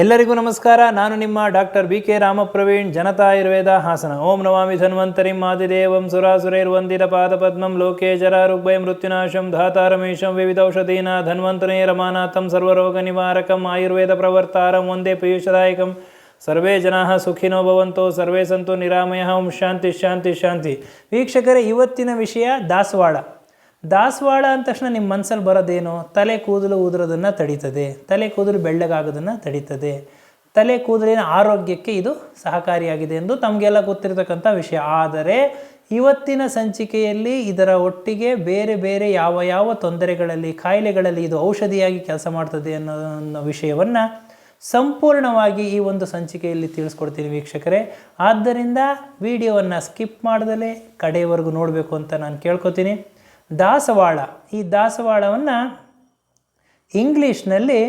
ಎಲ್ಲರಿಗೂ ನಮಸ್ಕಾರ. ನಾನು ನಿಮ್ಮ doctor B K Rampraveen, Janata Ayurveda Hassan. ಓಂ ನಮಾಮಿ ಧನ್ವಂತರಿಂ ಆದಿದೇವಂ ಸುರಾಸುರೈರ್ವಂದಿತ ಪಾದಪದ್ಮಂ ಲೋಕೆ ಜರ ರುಗ್ಭಯ ಮೃತ್ಯುನಾಶಂ ಧಾತಾರಮೇಶಂ ವಿವಿಧೌಷಧೀನ ಧನ್ವಂತನೇ ರಮಾನಾಥಂ ಸರ್ವರೋಗ ನಿವಾರಕಂ ಆಯುರ್ವೇದ ಪ್ರವರ್ತಾರಂ ಒಂದೇ ಪೀಯೂಷದಾಯಕಂ. ಸರ್ವೇ ಜನಾ ಸುಖಿನೋ ಭವಂತೋ, ಸರ್ವೇ ಸಂತೋ ನಿರಾಮಯ. ಓಂ ಶಾಂತಿ ಶಾಂತಿ ಶಾಂತಿ. ವೀಕ್ಷಕರೇ, ಇವತ್ತಿನ ವಿಷಯ ದಾಸವಾಳ. ದಾಸವಾಳ ಅಂದ ತಕ್ಷಣ ನಿಮ್ಮ ಮನಸ್ಸಲ್ಲಿ ಬರೋದೇನು? ತಲೆ ಕೂದಲು ಉದುರೋದನ್ನು ತಡೀತದೆ. ತಲೆ ಕೂದಲು ಬೆಳ್ಳಗಾಗೋದನ್ನು ತಡೀತದೆ. ತಲೆ ಕೂದಲಿನ ಆರೋಗ್ಯಕ್ಕೆ ಇದು ಸಹಕಾರಿಯಾಗಿದೆ ಎಂದು ತಮಗೆಲ್ಲ ಗೊತ್ತಿರತಕ್ಕಂಥ ವಿಷಯ. ಆದರೆ ಇವತ್ತಿನ ಸಂಚಿಕೆಯಲ್ಲಿ ಇದರ ಒಟ್ಟಿಗೆ ಬೇರೆ ಬೇರೆ ಯಾವ ಯಾವ ತೊಂದರೆಗಳಲ್ಲಿ ಕಾಯಿಲೆಗಳಲ್ಲಿ ಇದು ಔಷಧಿಯಾಗಿ ಕೆಲಸ ಮಾಡ್ತದೆ ಅನ್ನೋ ಅನ್ನೋ ವಿಷಯವನ್ನು ಸಂಪೂರ್ಣವಾಗಿ ಈ ಒಂದು ಸಂಚಿಕೆಯಲ್ಲಿ ತಿಳಿಸ್ಕೊಡ್ತೀನಿ ವೀಕ್ಷಕರೇ. ಆದ್ದರಿಂದ ವಿಡಿಯೋವನ್ನು ಸ್ಕಿಪ್ ಮಾಡದಲೇ ಕಡೆಯವರೆಗೂ ನೋಡಬೇಕು ಅಂತ ನಾನು ಕೇಳ್ಕೊತೀನಿ. ದಾಸವಾಳ. ಈ ದಾಸವಾಳವನ್ನು ಇಂಗ್ಲೀಷ್ನಲ್ಲಿ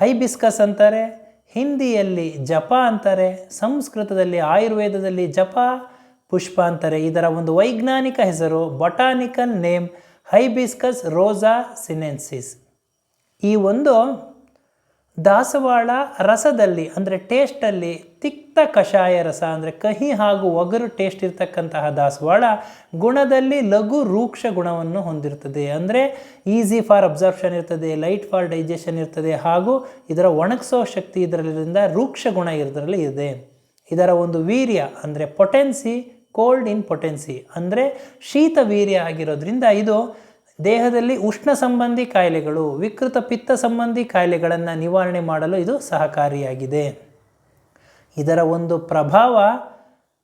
ಹೈಬಿಸ್ಕಸ್ ಅಂತಾರೆ, ಹಿಂದಿಯಲ್ಲಿ ಜಪ ಅಂತಾರೆ, ಸಂಸ್ಕೃತದಲ್ಲಿ ಆಯುರ್ವೇದದಲ್ಲಿ ಜಪ, ಪುಷ್ಪ ಅಂತಾರೆ. ಇದರ ಒಂದು ವೈಜ್ಞಾನಿಕ ಹೆಸರು botanical name hibiscus rosa sinensis. ಈ ಒಂದು ದಾಸವಾಳ ರಸದಲ್ಲಿ, ಅಂದರೆ ಟೇಸ್ಟಲ್ಲಿ ತಿಕ್ತ ಕಷಾಯ ರಸ, ಅಂದರೆ ಕಹಿ ಹಾಗೂ ಒಗರು ಟೇಸ್ಟ್ ಇರ್ತಕ್ಕಂತಹ ದಾಸವಾಳ ಗುಣದಲ್ಲಿ ಲಘು ರೂಕ್ಷ ಗುಣವನ್ನು ಹೊಂದಿರ್ತದೆ. ಅಂದರೆ ಈಸಿ ಫಾರ್ ಅಬ್ಸರ್ಪ್ಷನ್ ಇರ್ತದೆ ಲೈಟ್ ಫಾರ್ ಡೈಜೆಷನ್ ಇರ್ತದೆ ಹಾಗೂ ಇದರ ಒಣಗಿಸೋ ಶಕ್ತಿ ಇದರಲ್ಲಿಂದ ರೂಕ್ಷ ಗುಣ ಇದರಲ್ಲಿ ಇದೆ. ಇದರ ಒಂದು ವೀರ್ಯ, ಅಂದರೆ ಪೊಟೆನ್ಸಿ ಕೋಲ್ಡ್ ಇನ್ ಪೊಟೆನ್ಸಿ ಅಂದರೆ ಶೀತ ವೀರ್ಯ ಆಗಿರೋದ್ರಿಂದ ಇದು ದೇಹದಲ್ಲಿ ಉಷ್ಣ ಸಂಬಂಧಿ ಕಾಯಿಲೆಗಳು, ವಿಕೃತ ಪಿತ್ತ ಸಂಬಂಧಿ ಕಾಯಿಲೆಗಳನ್ನು ನಿವಾರಣೆ ಮಾಡಲು ಇದು ಸಹಕಾರಿಯಾಗಿದೆ. ಇದರ ಒಂದು ಪ್ರಭಾವ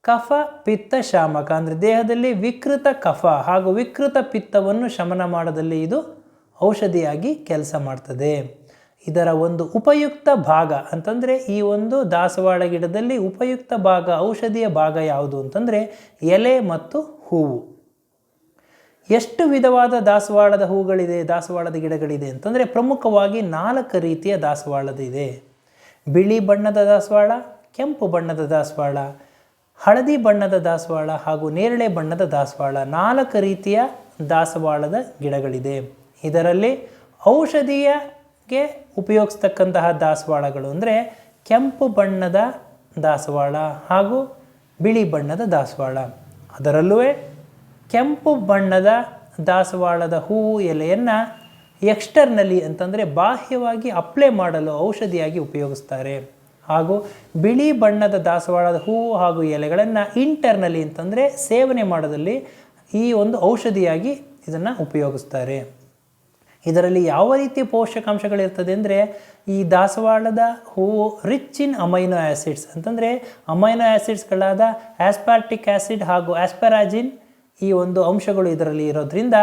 ಕಫ, ಪಿತ್ತ, ಶಾಮಕ, ಅಂದರೆ ದೇಹದಲ್ಲಿ ವಿಕೃತ ಕಫ ಹಾಗೂ ವಿಕೃತ ಪಿತ್ತವನ್ನು ಶಮನ ಮಾಡದಲ್ಲಿ ಇದು ಔಷಧಿಯಾಗಿ ಕೆಲಸ ಮಾಡ್ತದೆ. ಇದರ ಒಂದು ಉಪಯುಕ್ತ ಭಾಗ ಅಂತಂದರೆ ಈ ಒಂದು ದಾಸವಾಳ ಗಿಡದಲ್ಲಿ ಉಪಯುಕ್ತ ಭಾಗ, ಔಷಧಿಯ ಭಾಗ ಯಾವುದು ಅಂತಂದರೆ ಎಲೆ ಮತ್ತು ಹೂವು. ಎಷ್ಟು ವಿಧವಾದ ದಾಸವಾಳದ ಹೂಗಳಿದೆ, ದಾಸವಾಳದ ಗಿಡಗಳಿದೆ ಅಂತಂದರೆ ಪ್ರಮುಖವಾಗಿ ನಾಲ್ಕು ರೀತಿಯ ದಾಸವಾಳದಿದೆ ಬಿಳಿ ಬಣ್ಣದ ದಾಸವಾಳ, ಕೆಂಪು ಬಣ್ಣದ ದಾಸವಾಳ, ಹಳದಿ ಬಣ್ಣದ ದಾಸವಾಳ ಹಾಗೂ ನೇರಳೆ ಬಣ್ಣದ ದಾಸವಾಳ ನಾಲ್ಕು ರೀತಿಯ ದಾಸವಾಳದ ಗಿಡಗಳಿದೆ. ಇದರಲ್ಲಿ ಔಷಧೀಯಗೆ ಉಪಯೋಗಿಸ್ತಕ್ಕಂತಹ ದಾಸವಾಳಗಳು ಅಂದರೆ ಕೆಂಪು ಬಣ್ಣದ ದಾಸವಾಳ ಹಾಗೂ ಬಿಳಿ ಬಣ್ಣದ ದಾಸವಾಳ. ಅದರಲ್ಲೂ ಕೆಂಪು ಬಣ್ಣದ ದಾಸವಾಳದ ಹೂವು ಎಲೆಯನ್ನು ಎಕ್ಸ್ಟರ್ನಲಿ ಅಂತಂದರೆ ಬಾಹ್ಯವಾಗಿ ಅಪ್ಲೈ ಮಾಡಲು ಔಷಧಿಯಾಗಿ ಉಪಯೋಗಿಸ್ತಾರೆ. ಹಾಗೂ ಬಿಳಿ ಬಣ್ಣದ ದಾಸವಾಳದ ಹೂವು ಹಾಗೂ ಎಲೆಗಳನ್ನು ಇಂಟರ್ನಲಿ ಅಂತಂದರೆ ಸೇವನೆ ಮಾಡೋದಲ್ಲಿ ಈ ಒಂದು ಔಷಧಿಯಾಗಿ ಇದನ್ನು ಉಪಯೋಗಿಸ್ತಾರೆ. ಇದರಲ್ಲಿ ಯಾವ ರೀತಿಯ ಪೋಷಕಾಂಶಗಳಿರ್ತದೆ ಅಂದರೆ ಈ ದಾಸವಾಳದ ಹೂವು ರಿಚ್ ಇನ್ ಅಮೈನೋ ಆ್ಯಸಿಡ್ಸ್ ಅಂತಂದರೆ ಅಮೈನೋ ಆ್ಯಸಿಡ್ಸ್ಗಳಾದ ಆಸ್ಪಾರ್ಟಿಕ್ ಆ್ಯಸಿಡ್ ಹಾಗೂ ಆಸ್ಪೆರಾಜಿನ್ ಈ ಒಂದು ಅಂಶಗಳು ಇದರಲ್ಲಿ ಇರೋದ್ರಿಂದ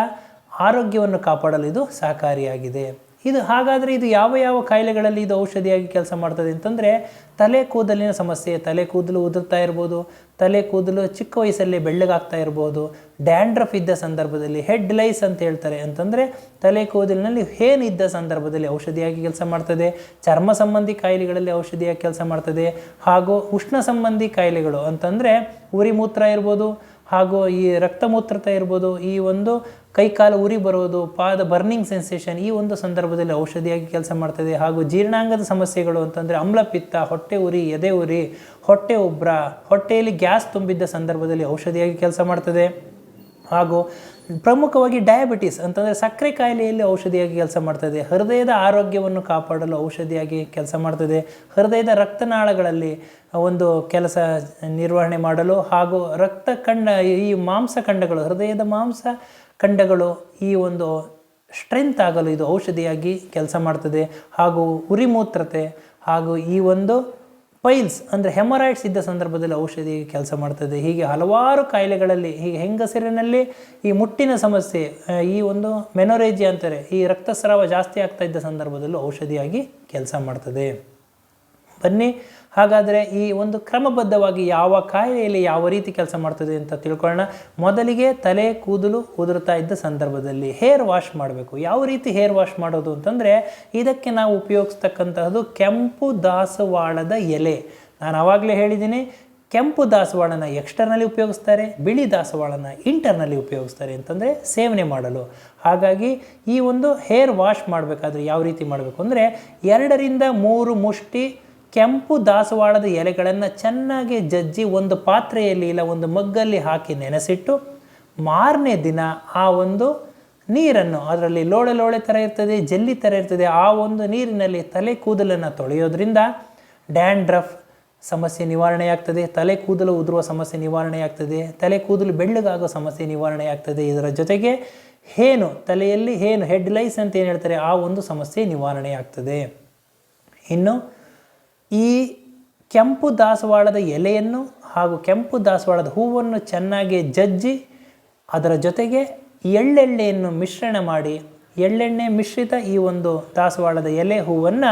ಆರೋಗ್ಯವನ್ನು ಕಾಪಾಡಲು ಇದು ಸಹಕಾರಿಯಾಗಿದೆ. ಇದು ಹಾಗಾದರೆ ಇದು ಯಾವ ಯಾವ ಕಾಯಿಲೆಗಳಲ್ಲಿ ಇದು ಔಷಧಿಯಾಗಿ ಕೆಲಸ ಮಾಡ್ತದೆ ಅಂತಂದರೆ ತಲೆ ಕೂದಲಿನ ಸಮಸ್ಯೆ, ತಲೆ ಕೂದಲು ಉದುರ್ತಾ ಇರ್ಬೋದು, ತಲೆ ಕೂದಲು ಚಿಕ್ಕ ವಯಸ್ಸಲ್ಲಿ ಬೆಳ್ಳಗಾಗ್ತಾ ಇರ್ಬೋದು, ಡ್ಯಾಂಡ್ರಫ್ ಇದ್ದ ಸಂದರ್ಭದಲ್ಲಿ, ಹೆಡ್ ಲೈಸ್ ಅಂತ ಹೇಳ್ತಾರೆ ಅಂತಂದರೆ ತಲೆ ಕೂದಲಿನಲ್ಲಿ ಹೇನ್ ಇದ್ದ ಸಂದರ್ಭದಲ್ಲಿ ಔಷಧಿಯಾಗಿ ಕೆಲಸ ಮಾಡ್ತದೆ, ಚರ್ಮ ಸಂಬಂಧಿ ಕಾಯಿಲೆಗಳಲ್ಲಿ ಔಷಧಿಯಾಗಿ ಕೆಲಸ ಮಾಡ್ತದೆ, ಹಾಗೂ ಉಷ್ಣ ಸಂಬಂಧಿ ಕಾಯಿಲೆಗಳು ಅಂತಂದರೆ ಉರಿ ಮೂತ್ರ ಇರ್ಬೋದು ಹಾಗೂ ಈ ರಕ್ತಮೂತ್ರತೆ ಇರ್ಬೋದು, ಈ ಒಂದು ಕೈಕಾಲು ಉರಿ ಬರೋದು, ಪಾದ ಬರ್ನಿಂಗ್ ಸೆನ್ಸೇಷನ್ ಈ ಒಂದು ಸಂದರ್ಭದಲ್ಲಿ ಔಷಧಿಯಾಗಿ ಕೆಲಸ ಮಾಡ್ತದೆ. ಹಾಗೂ ಜೀರ್ಣಾಂಗದ ಸಮಸ್ಯೆಗಳು ಅಂತಂದರೆ ಅಮ್ಲಪಿತ್ತ ಹೊಟ್ಟೆ ಉರಿ, ಎದೆ ಉರಿ, ಹೊಟ್ಟೆ ಉಬ್ರ, ಹೊಟ್ಟೆಯಲ್ಲಿ ಗ್ಯಾಸ್ ತುಂಬಿದ್ದ ಸಂದರ್ಭದಲ್ಲಿ ಔಷಧಿಯಾಗಿ ಕೆಲಸ ಮಾಡ್ತದೆ. ಹಾಗೂ ಪ್ರಮುಖವಾಗಿ ಡಯಾಬಿಟಿಸ್ ಅಂತಂದರೆ ಸಕ್ಕರೆ ಕಾಯಿಲೆಯಲ್ಲಿ ಔಷಧಿಯಾಗಿ ಕೆಲಸ ಮಾಡ್ತದೆ ಹೃದಯದ ಆರೋಗ್ಯವನ್ನು ಕಾಪಾಡಲು ಔಷಧಿಯಾಗಿ ಕೆಲಸ ಮಾಡ್ತದೆ ಹೃದಯದ ರಕ್ತನಾಳಗಳಲ್ಲಿ ಒಂದು ಕೆಲಸ ನಿರ್ವಹಣೆ ಮಾಡಲು ಹಾಗೂ ರಕ್ತ ಕಂಡ ಈ ಮಾಂಸಖಂಡಗಳು ಹೃದಯದ ಮಾಂಸ ಖಂಡಗಳು ಈ ಒಂದು ಸ್ಟ್ರೆಂತ್ ಆಗಲು ಇದು ಔಷಧಿಯಾಗಿ ಕೆಲಸ ಮಾಡ್ತದೆ ಹಾಗೂ ಉರಿಮೂತ್ರತೆ ಹಾಗೂ ಈ ಒಂದು ಪೈಲ್ಸ್ ಅಂದರೆ ಹೆಮರಾಯ್ಡ್ಸ್ ಇದ್ದ ಸಂದರ್ಭದಲ್ಲಿ ಔಷಧಿ ಕೆಲಸ ಮಾಡ್ತದೆ. ಹೀಗೆ ಹಲವಾರು ಕಾಯಿಲೆಗಳಲ್ಲಿ, ಹೀಗೆ ಹೆಂಗಸರಿನಲ್ಲಿ ಈ ಮುಟ್ಟಿನ ಸಮಸ್ಯೆ ಈ ಒಂದು ಮೆನೊರೇಜಿ ಅಂತಾರೆ, ಈ ರಕ್ತಸ್ರಾವ ಜಾಸ್ತಿ ಆಗ್ತಾ ಇದ್ದ ಸಂದರ್ಭದಲ್ಲೂ ಔಷಧಿಯಾಗಿ ಕೆಲಸ ಮಾಡ್ತದೆ. ಬನ್ನಿ ಹಾಗಾದರೆ ಈ ಒಂದು ಕ್ರಮಬದ್ಧವಾಗಿ ಯಾವ ಕಾಯಿಲೆಯಲ್ಲಿ ಯಾವ ರೀತಿ ಕೆಲಸ ಮಾಡ್ತದೆ ಅಂತ ತಿಳ್ಕೊಳ್ಳೋಣ. ಮೊದಲಿಗೆ ತಲೆ ಕೂದಲು ಉದುರುತ್ತಾ ಇದ್ದ ಸಂದರ್ಭದಲ್ಲಿ ಹೇರ್ ವಾಶ್ ಮಾಡಬೇಕು. ಯಾವ ರೀತಿ ಹೇರ್ ವಾಶ್ ಮಾಡೋದು ಅಂತಂದರೆ ಇದಕ್ಕೆ ನಾವು ಉಪಯೋಗಿಸ್ತಕ್ಕಂತಹದ್ದು ಕೆಂಪು ದಾಸವಾಳದ ಎಲೆ. ನಾನು ಆವಾಗಲೇ ಹೇಳಿದ್ದೀನಿ, ಕೆಂಪು ದಾಸವಾಳನ ಎಕ್ಸ್ಟರ್ನಲ್ಲಿ ಉಪಯೋಗಿಸ್ತಾರೆ, ಬಿಳಿ ದಾಸವಾಳನ ಇಂಟರ್ನಲ್ಲಿ ಉಪಯೋಗಿಸ್ತಾರೆ ಅಂತಂದರೆ ಸೇವನೆ ಮಾಡಲು. ಹಾಗಾಗಿ ಈ ಒಂದು ಹೇರ್ ವಾಶ್ ಮಾಡಬೇಕಾದ್ರೆ ಯಾವ ರೀತಿ ಮಾಡಬೇಕು ಅಂದರೆ ಎರಡರಿಂದ ಮೂರು ಮುಷ್ಟಿ ಕೆಂಪು ದಾಸವಾಳದ ಎಲೆಗಳನ್ನು ಚೆನ್ನಾಗಿ ಜಜ್ಜಿ ಒಂದು ಪಾತ್ರೆಯಲ್ಲಿ ಇಲ್ಲ, ಒಂದು ಮಗ್ಗಲ್ಲಿ ಹಾಕಿ ನೆನೆಸಿಟ್ಟು ಮಾರನೇ ದಿನ ಆ ಒಂದು ನೀರನ್ನು ಅದರಲ್ಲಿ ಲೋಳೆ ಲೋಳೆ ಥರ ಇರ್ತದೆ, ಜಲ್ಲಿ ಥರ ಇರ್ತದೆ, ಆ ಒಂದು ನೀರಿನಲ್ಲಿ ತಲೆ ಕೂದಲನ್ನು ತೊಳೆಯೋದ್ರಿಂದ ಡ್ಯಾಂಡ್ರಫ್ ಸಮಸ್ಯೆ ನಿವಾರಣೆಯಾಗ್ತದೆ, ತಲೆ ಕೂದಲು ಉದುರುವ ಸಮಸ್ಯೆ ನಿವಾರಣೆಯಾಗ್ತದೆ, ತಲೆ ಕೂದಲು ಬೆಳ್ಳಗಾಗೋ ಸಮಸ್ಯೆ ನಿವಾರಣೆಯಾಗ್ತದೆ. ಇದರ ಜೊತೆಗೆ ಹೇನು, ತಲೆಯಲ್ಲಿ ಹೇನು ಹೆಡ್ ಲೈಸ್ ಅಂತ ಏನು ಹೇಳ್ತಾರೆ, ಆ ಒಂದು ಸಮಸ್ಯೆ ನಿವಾರಣೆಯಾಗ್ತದೆ. ಇನ್ನು ಈ ಕೆಂಪು ದಾಸವಾಳದ ಎಲೆಯನ್ನು ಹಾಗೂ ಕೆಂಪು ದಾಸವಾಳದ ಹೂವನ್ನು ಚೆನ್ನಾಗಿ ಜಜ್ಜಿ ಅದರ ಜೊತೆಗೆ ಎಳ್ಳೆಣ್ಣೆಯನ್ನು ಮಿಶ್ರಣ ಮಾಡಿ, ಎಳ್ಳೆಣ್ಣೆ ಮಿಶ್ರಿತ ಈ ಒಂದು ದಾಸವಾಳದ ಎಲೆ ಹೂವನ್ನು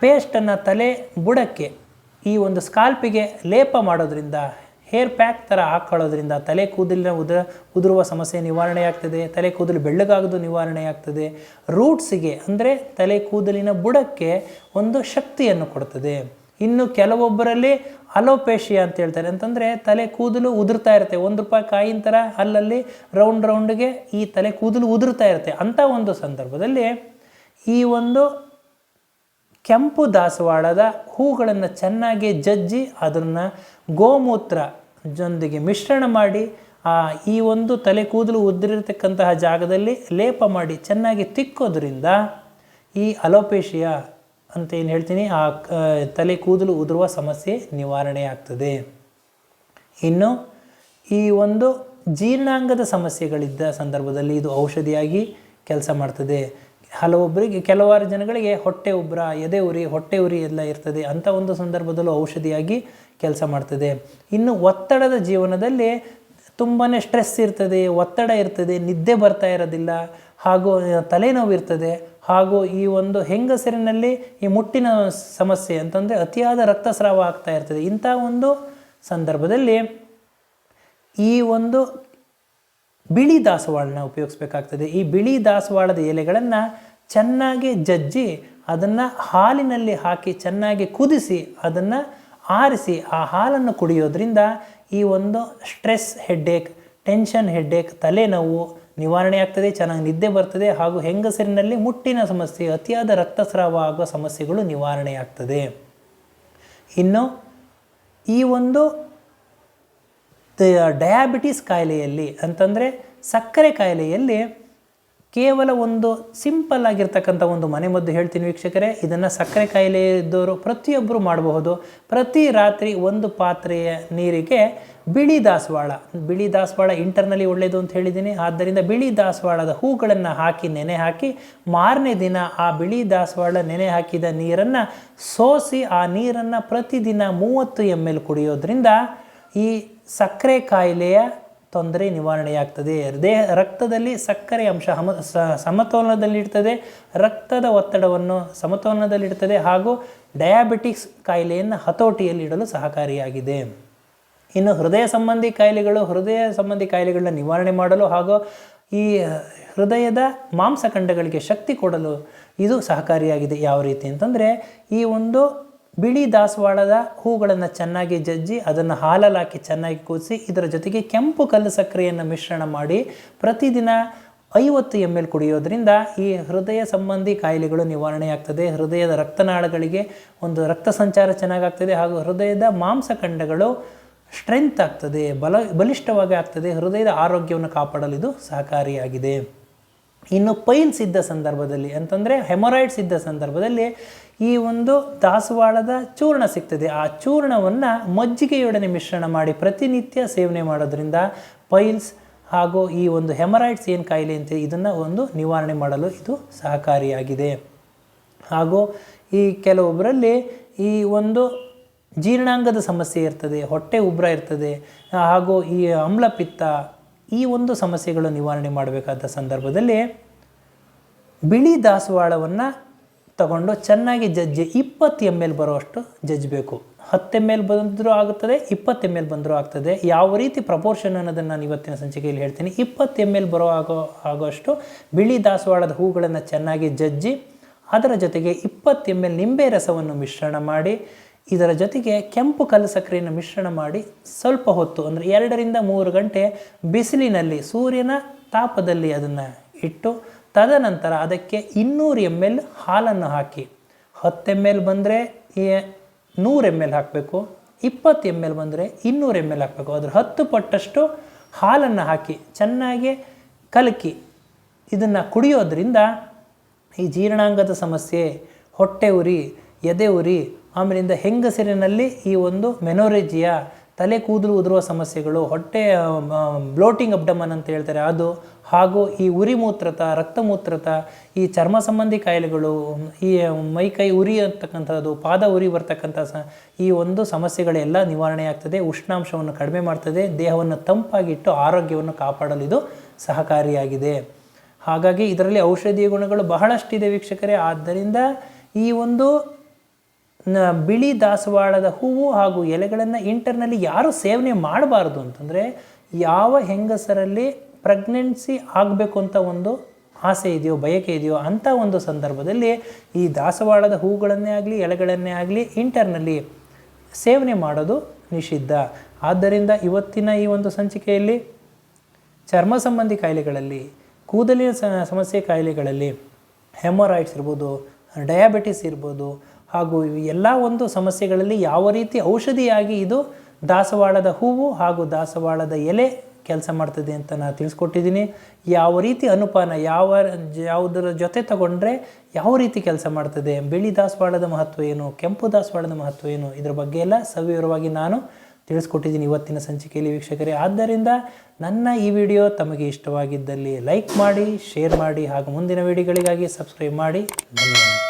ಪೇಸ್ಟನ್ನು ತಲೆ ಬುಡಕ್ಕೆ ಈ ಒಂದು ಸ್ಕಾಲ್ಪಿಗೆ ಲೇಪ ಮಾಡೋದ್ರಿಂದ ಹೇರ್ ಪ್ಯಾಕ್ ಥರ ಹಾಕ್ಕೊಳ್ಳೋದ್ರಿಂದ ತಲೆ ಕೂದಲಿನ ಉದುರ ಉದುರುವ ಸಮಸ್ಯೆ ನಿವಾರಣೆ ಆಗ್ತದೆ ತಲೆ ಕೂದಲು ಬೆಳ್ಳಗಾಗೋದು ನಿವಾರಣೆಯಾಗ್ತದೆ. ರೂಟ್ಸಿಗೆ ಅಂದರೆ ತಲೆ ಕೂದಲಿನ ಬುಡಕ್ಕೆ ಒಂದು ಶಕ್ತಿಯನ್ನು ಕೊಡ್ತದೆ. ಇನ್ನು ಕೆಲವೊಬ್ಬರಲ್ಲಿ ಅಲೋಪೇಶಿಯಾ ಅಂತ ಹೇಳ್ತಾರೆ. ಅಂತಂದರೆ ತಲೆ ಕೂದಲು ಉದುರ್ತಾ ಇರುತ್ತೆ. ಒಂದು ರೂಪಾಯಿ ಕಾಯಿನ ಥರ ಅಲ್ಲಲ್ಲಿ ರೌಂಡ್, ರೌಂಡ್ಗೆ ಈ ತಲೆ ಕೂದಲು ಉದುರ್ತಾ ಇರುತ್ತೆ. ಅಂಥ ಒಂದು ಸಂದರ್ಭದಲ್ಲಿ ಈ ಒಂದು ಕೆಂಪು ದಾಸವಾಳದ ಹೂಗಳನ್ನು ಚೆನ್ನಾಗಿ ಜಜ್ಜಿ ಅದನ್ನು ಗೋಮೂತ್ರ ಜೊಂದಿಗೆ ಮಿಶ್ರಣ ಮಾಡಿ, ಆ ಈ ಒಂದು ತಲೆ ಕೂದಲು ಉದ್ದಿರತಕ್ಕಂತಹ ಜಾಗದಲ್ಲಿ ಲೇಪ ಮಾಡಿ ಚೆನ್ನಾಗಿ ತಿಕ್ಕೋದ್ರಿಂದ ಈ ಅಲೋಪೇಶಿಯಾ ಅಂತ ಏನು ಹೇಳ್ತೀನಿ ಆ, ತಲೆ ಕೂದಲು ಉದುರುವ ಸಮಸ್ಯೆ ನಿವಾರಣೆ ಆಗ್ತದೆ. ಇನ್ನು ಈ ಒಂದು ಜೀರ್ಣಾಂಗದ ಸಮಸ್ಯೆಗಳಿದ್ದ ಸಂದರ್ಭದಲ್ಲಿ ಇದು ಔಷಧಿಯಾಗಿ ಕೆಲಸ ಮಾಡ್ತದೆ. ಹಲವೊಬ್ಬರಿಗೆ, ಕೆಲವಾರು ಜನಗಳಿಗೆ ಹೊಟ್ಟೆ ಉಬ್ಬರ ಎದೆ ಉರಿ, ಹೊಟ್ಟೆ ಉರಿ ಎಲ್ಲ ಇರ್ತದೆ ಅಂಥ ಒಂದು ಸಂದರ್ಭದಲ್ಲೂ ಔಷಧಿಯಾಗಿ ಕೆಲಸ ಮಾಡ್ತದೆ. ಇನ್ನು ಒತ್ತಡದ ಜೀವನದಲ್ಲಿ ತುಂಬಾ ಸ್ಟ್ರೆಸ್ ಇರ್ತದೆ, ಒತ್ತಡ ಇರ್ತದೆ, ನಿದ್ದೆ ಬರ್ತಾ ಇರೋದಿಲ್ಲ, ಹಾಗೂ ತಲೆನೋವು ಇರ್ತದೆ, ಹಾಗೂ ಈ ಒಂದು ಹೆಂಗಸರಿನಲ್ಲಿ ಈ ಮುಟ್ಟಿನ ಸಮಸ್ಯೆ ಅಂತಂದರೆ ಅತಿಯಾದ ರಕ್ತಸ್ರಾವ ಆಗ್ತಾ ಇರ್ತದೆ. ಇಂಥ ಒಂದು ಸಂದರ್ಭದಲ್ಲಿ ಈ ಒಂದು ಬಿಳಿ ದಾಸವಾಳನ ಉಪಯೋಗಿಸ್ಬೇಕಾಗ್ತದೆ. ಈ ಬಿಳಿ ದಾಸವಾಳದ ಎಲೆಗಳನ್ನು ಚೆನ್ನಾಗಿ ಜಜ್ಜಿ ಅದನ್ನು ಹಾಲಿನಲ್ಲಿ ಹಾಕಿ ಚೆನ್ನಾಗಿ ಕುದಿಸಿ ಅದನ್ನು ಆರಿಸಿ ಆ ಹಾಲನ್ನು ಕುಡಿಯೋದ್ರಿಂದ ಈ ಒಂದು ಸ್ಟ್ರೆಸ್ ಹೆಡ್ಡೇಕ್, ಟೆನ್ಷನ್ ಹೆಡ್ಡೇಕ್, ತಲೆನೋವು ನಿವಾರಣೆ ಆಗ್ತದೆ, ಚೆನ್ನಾಗಿ ನಿದ್ದೆ ಬರ್ತದೆ ಹಾಗೂ ಹೆಂಗಸರಿನಲ್ಲಿ ಮುಟ್ಟಿನ ಸಮಸ್ಯೆ, ಅತಿಯಾದ ರಕ್ತಸ್ರಾವ ಆಗುವ ಸಮಸ್ಯೆಗಳು ನಿವಾರಣೆ ಆಗ್ತದೆ. ಇನ್ನು ಈ ಒಂದು ಡಯಾಬಿಟಿಸ್ ಕಾಯಿಲೆಯಲ್ಲಿ ಅಂತಂದರೆ ಸಕ್ಕರೆ ಕಾಯಿಲೆಯಲ್ಲಿ ಕೇವಲ ಒಂದು ಸಿಂಪಲ್ ಆಗಿರ್ತಕ್ಕಂಥ ಒಂದು ಮನೆಮದ್ದು ಹೇಳ್ತೀನಿ ವೀಕ್ಷಕರೇ. ಇದನ್ನು ಸಕ್ಕರೆ ಕಾಯಿಲೆ ಇದ್ದವರು ಪ್ರತಿಯೊಬ್ಬರು ಮಾಡಬಹುದು. ಪ್ರತಿ ರಾತ್ರಿ ಒಂದು ಪಾತ್ರೆಯ ನೀರಿಗೆ ಬಿಳಿ ದಾಸವಾಳ. ಬಿಳಿ ದಾಸವಾಳ ಇಂಟರ್ನಲಿ ಒಳ್ಳೆಯದು ಅಂತ ಹೇಳಿದ್ದೀನಿ. ಆದ್ದರಿಂದ ಬಿಳಿ ದಾಸವಾಳದ ಹೂಗಳನ್ನು ಹಾಕಿ, ನೆನೆ ಹಾಕಿ, ಮಾರನೇ ದಿನ ಆ ಬಿಳಿ ದಾಸವಾಳ, ನೆನೆ ಹಾಕಿದ ನೀರನ್ನು ಸೋಸಿ ಆ ನೀರನ್ನು ಪ್ರತಿದಿನ ಮೂವತ್ತು ಎಂ ಎಲ್ ಕುಡಿಯೋದ್ರಿಂದ ಈ ಸಕ್ಕರೆ ಕಾಯಿಲೆಯ ತೊಂದರೆ ನಿವಾರಣೆಯಾಗ್ತದೆ. ದೇಹ, ರಕ್ತದಲ್ಲಿ ಸಕ್ಕರೆ ಅಂಶ ಹಮ, ಸ- ಸಮತೋಲನದಲ್ಲಿರ್ತದೆ. ರಕ್ತದ ಒತ್ತಡವನ್ನು ಸಮತೋಲನದಲ್ಲಿಡ್ತದೆ ಹಾಗೂ ಡಯಾಬಿಟಿಕ್ಸ್ ಕಾಯಿಲೆಯನ್ನು ಹತೋಟಿಯಲ್ಲಿಡಲು ಸಹಕಾರಿಯಾಗಿದೆ. ಇನ್ನು ಹೃದಯ ಸಂಬಂಧಿ ಕಾಯಿಲೆಗಳು, ಹೃದಯ ಸಂಬಂಧಿ ಕಾಯಿಲೆಗಳನ್ನ ನಿವಾರಣೆ ಮಾಡಲು ಹಾಗೂ ಈ ಹೃದಯದ ಮಾಂಸಖಂಡಗಳಿಗೆ ಶಕ್ತಿ ಕೊಡಲು ಇದು ಸಹಕಾರಿಯಾಗಿದೆ. ಯಾವ ರೀತಿ ಅಂತಂದರೆ ಈ ಒಂದು ಬಿಳಿ ದಾಸವಾಳದ ಹೂಗಳನ್ನು ಚೆನ್ನಾಗಿ ಜಜ್ಜಿ ಅದನ್ನು ಹಾಲಲ್ಲಿ ಚೆನ್ನಾಗಿ ಕುದಿಸಿ ಇದರ ಜೊತೆಗೆ ಕೆಂಪು ಕಲ್ಲು ಸಕ್ಕರೆಯನ್ನು ಮಿಶ್ರಣ ಮಾಡಿ ಪ್ರತಿದಿನ ಐವತ್ತು ಎಂ ಎಲ್ ಕುಡಿಯೋದ್ರಿಂದ ಈ ಹೃದಯ ಸಂಬಂಧಿ ಕಾಯಿಲೆಗಳು ನಿವಾರಣೆಯಾಗ್ತದೆ. ಹೃದಯದ ರಕ್ತನಾಳಗಳಿಗೆ ಒಂದು ರಕ್ತ ಸಂಚಾರ ಚೆನ್ನಾಗಾಗ್ತದೆ ಹಾಗೂ ಹೃದಯದ ಮಾಂಸಖಂಡಗಳು ಸ್ಟ್ರೆಂತ್ ಆಗ್ತದೆ. ಬಲ, ಬಲಿಷ್ಠವಾಗಿ ಆಗ್ತದೆ. ಹೃದಯದ ಆರೋಗ್ಯವನ್ನು ಕಾಪಾಡಲು ಇದು ಸಹಕಾರಿಯಾಗಿದೆ. ಇನ್ನು ಪೈಲ್ಸ್ ಇದ್ದ ಸಂದರ್ಭದಲ್ಲಿ ಅಂತಂದರೆ ಹೆಮೊರಾಯ್ಡ್ಸ್ ಇದ್ದ ಸಂದರ್ಭದಲ್ಲಿ ಈ ಒಂದು ದಾಸವಾಳದ ಚೂರ್ಣ ಸಿಗ್ತದೆ. ಆ ಚೂರ್ಣವನ್ನು ಮಜ್ಜಿಗೆಯೊಡನೆ ಮಿಶ್ರಣ ಮಾಡಿ ಪ್ರತಿನಿತ್ಯ ಸೇವನೆ ಮಾಡೋದ್ರಿಂದ ಪೈಲ್ಸ್ ಹಾಗೂ ಈ ಒಂದು ಹೆಮರಾಯ್ಡ್ಸ್ ಏನು ಕಾಯಿಲೆ ಅಂತ ಇದನ್ನು ಒಂದು ನಿವಾರಣೆ ಮಾಡಲು ಇದು ಸಹಕಾರಿಯಾಗಿದೆ. ಹಾಗೂ ಈ ಕೆಲವೊಬ್ಬರಲ್ಲಿ ಈ ಒಂದು ಜೀರ್ಣಾಂಗದ ಸಮಸ್ಯೆ ಇರ್ತದೆ, ಹೊಟ್ಟೆ ಉಬ್ರ ಇರ್ತದೆ, ಹಾಗೂ ಈ ಆಮ್ಲಪಿತ್ತ ಈ ಒಂದು ಸಮಸ್ಯೆಗಳು ನಿವಾರಣೆ ಮಾಡಬೇಕಾದ ಸಂದರ್ಭದಲ್ಲಿ ಬಿಳಿ ದಾಸವಾಳವನ್ನು ತಗೊಂಡು ಚೆನ್ನಾಗಿ ಜಜ್ಜಿ ಇಪ್ಪತ್ತು ಎಂ ಎಲ್ ಬರುವಷ್ಟು ಜಜ್ಜಬೇಕು. ಹತ್ತು ಎಂ ಎಲ್ ಬಂದರೂ ಆಗುತ್ತದೆ ಇಪ್ಪತ್ತು ಎಂ ಎಲ್ ಬಂದರೂ ಆಗ್ತದೆ. ಯಾವ ರೀತಿ ಪ್ರಪೋರ್ಷನ್ ಅನ್ನೋದನ್ನು ನಾನು ಇವತ್ತಿನ ಸಂಚಿಕೆಯಲ್ಲಿ ಹೇಳ್ತೀನಿ. ಇಪ್ಪತ್ತು ಎಂ ಎಲ್ ಬರೋ ಆಗೋ, ಆಗೋಷ್ಟು ಬಿಳಿ ದಾಸವಾಳದ ಹೂಗಳನ್ನು ಚೆನ್ನಾಗಿ ಜಜ್ಜಿ, ಅದರ ಜೊತೆಗೆ ಇಪ್ಪತ್ತು ಎಂ ಎಲ್ ನಿಂಬೆ ರಸವನ್ನು ಮಿಶ್ರಣ ಮಾಡಿ ಇದರ ಜೊತೆಗೆ ಕೆಂಪು ಕಲ್ಲು ಸಕ್ಕರೆಯನ್ನು ಮಿಶ್ರಣ ಮಾಡಿ ಸ್ವಲ್ಪ ಹೊತ್ತು, ಅಂದರೆ ಎರಡರಿಂದ ಮೂರು ಗಂಟೆ ಬಿಸಿಲಿನಲ್ಲಿ ಸೂರ್ಯನ ತಾಪದಲ್ಲಿ ಅದನ್ನು ಇಟ್ಟು, ತದನಂತರ ಅದಕ್ಕೆ ಇನ್ನೂರು ಎಂ ಎಲ್ ಹಾಲನ್ನು ಹಾಕಿ. ಹತ್ತು ಎಂ ಎಲ್ ಬಂದರೆ ನೂರು ಎಂ ಎಲ್ ಹಾಕಬೇಕು. ಇಪ್ಪತ್ತು ಎಂ ಎಲ್ ಬಂದರೆ ಇನ್ನೂರು ಎಂ ಎಲ್ ಹಾಕಬೇಕು. ಅದ್ರ ಹತ್ತು ಪಟ್ಟಷ್ಟು ಹಾಲನ್ನು ಹಾಕಿ ಚೆನ್ನಾಗಿ ಕಲಕಿ. ಇದನ್ನು ಕುಡಿಯೋದ್ರಿಂದ ಈ ಜೀರ್ಣಾಂಗದ ಸಮಸ್ಯೆ, ಹೊಟ್ಟೆ ಉರಿ, ಎದೆ ಉರಿ ಆಮೇಲಿಂದ ಹೆಂಗಸರಿನಲ್ಲಿ ಈ ಒಂದು ಮೆನೋರೆಜಿಯಾ ತಲೆ ಕೂದಲು ಉದುರುವ ಸಮಸ್ಯೆಗಳು, ಹೊಟ್ಟೆ ಬ್ಲೋಟಿಂಗ್ ಅಬ್ಡಮನ್ ಅಂತ ಹೇಳ್ತಾರೆ ಅದು, ಹಾಗೂ ಈ ಉರಿ ಮೂತ್ರತ ರಕ್ತಮೂತ್ರತ, ಈ ಚರ್ಮ ಸಂಬಂಧಿ ಕಾಯಿಲೆಗಳು, ಈ ಮೈ ಕೈ ಉರಿ ಅಂತಕ್ಕಂಥದ್ದು, ಪಾದ ಉರಿ ಬರ್ತಕ್ಕಂಥ ಸ, ಈ ಒಂದು ಸಮಸ್ಯೆಗಳೆಲ್ಲ ನಿವಾರಣೆ ಆಗ್ತದೆ, ಉಷ್ಣಾಂಶವನ್ನು ಕಡಿಮೆ ಮಾಡ್ತದೆ, ದೇಹವನ್ನು ತಂಪಾಗಿಟ್ಟು ಆರೋಗ್ಯವನ್ನು ಕಾಪಾಡಲು ಇದು ಸಹಕಾರಿಯಾಗಿದೆ. ಹಾಗಾಗಿ ಇದರಲ್ಲಿ ಔಷಧೀಯ ಗುಣಗಳು ಬಹಳಷ್ಟಿದೆ ವೀಕ್ಷಕರೇ, ಆದ್ದರಿಂದ ಈ ಒಂದು ಬಿಳಿ ದಾಸವಾಳದ ಹೂವು ಹಾಗೂ ಎಲೆಗಳನ್ನು ಇಂಟರ್ನಲ್ಲಿ ಯಾರು ಸೇವನೆ ಮಾಡಬಾರ್ದು ಅಂತಂದರೆ ಯಾವ ಹೆಂಗಸರಲ್ಲಿ ಪ್ರೆಗ್ನೆನ್ಸಿ ಆಗಬೇಕು ಅಂತ ಒಂದು ಆಸೆ ಇದೆಯೋ, ಬಯಕೆ ಇದೆಯೋ ಅಂಥ ಒಂದು ಸಂದರ್ಭದಲ್ಲಿ ಈ ದಾಸವಾಳದ ಹೂಗಳನ್ನೇ ಆಗಲಿ, ಎಲೆಗಳನ್ನೇ ಆಗಲಿ ಇಂಟರ್ನಲ್ಲಿ ಸೇವನೆ ಮಾಡೋದು ನಿಷಿದ್ಧ. ಆದ್ದರಿಂದ ಇವತ್ತಿನ ಈ ಒಂದು ಸಂಚಿಕೆಯಲ್ಲಿ ಚರ್ಮ ಸಂಬಂಧಿ ಕಾಯಿಲೆಗಳಲ್ಲಿ, ಕೂದಲಿನ ಸಮಸ್ಯೆ ಕಾಯಿಲೆಗಳಲ್ಲಿ ಹೆಮೊರಾಯ್ಡ್ಸ್ ಇರ್ಬೋದು, ಡಯಾಬಿಟಿಸ್ ಇರ್ಬೋದು ಹಾಗೂ ಎಲ್ಲ ಒಂದು ಸಮಸ್ಯೆಗಳಲ್ಲಿ ಯಾವ ರೀತಿ ಔಷಧಿಯಾಗಿ ಇದು ದಾಸವಾಳದ ಹೂವು ಹಾಗೂ ದಾಸವಾಳದ ಎಲೆ ಕೆಲಸ ಮಾಡ್ತದೆ ಅಂತ ನಾನು ತಿಳಿಸ್ಕೊಟ್ಟಿದ್ದೀನಿ. ಯಾವ ರೀತಿ ಅನುಪಾನ, ಯಾವ ಯಾವುದರ ಜೊತೆ ತಗೊಂಡ್ರೆ ಯಾವ ರೀತಿ ಕೆಲಸ ಮಾಡ್ತದೆ, ಬಿಳಿ ದಾಸವಾಳದ ಮಹತ್ವ ಏನು, ಕೆಂಪು ದಾಸವಾಳದ ಮಹತ್ವ ಏನು, ಇದರ ಬಗ್ಗೆ ಎಲ್ಲ ಸವಿವರವಾಗಿ ನಾನು ತಿಳಿಸ್ಕೊಟ್ಟಿದ್ದೀನಿ ಇವತ್ತಿನ ಸಂಚಿಕೆಯಲ್ಲಿ ವೀಕ್ಷಕರೇ. ಆದ್ದರಿಂದ ನನ್ನ ಈ ವಿಡಿಯೋ ತಮಗೆ ಇಷ್ಟವಾಗಿದ್ದಲ್ಲಿ ಲೈಕ್ ಮಾಡಿ, ಶೇರ್ ಮಾಡಿ ಹಾಗೂ ಮುಂದಿನ ವಿಡಿಯೋಗಳಿಗಾಗಿ ಸಬ್ಸ್ಕ್ರೈಬ್ ಮಾಡಿ. ಧನ್ಯವಾದ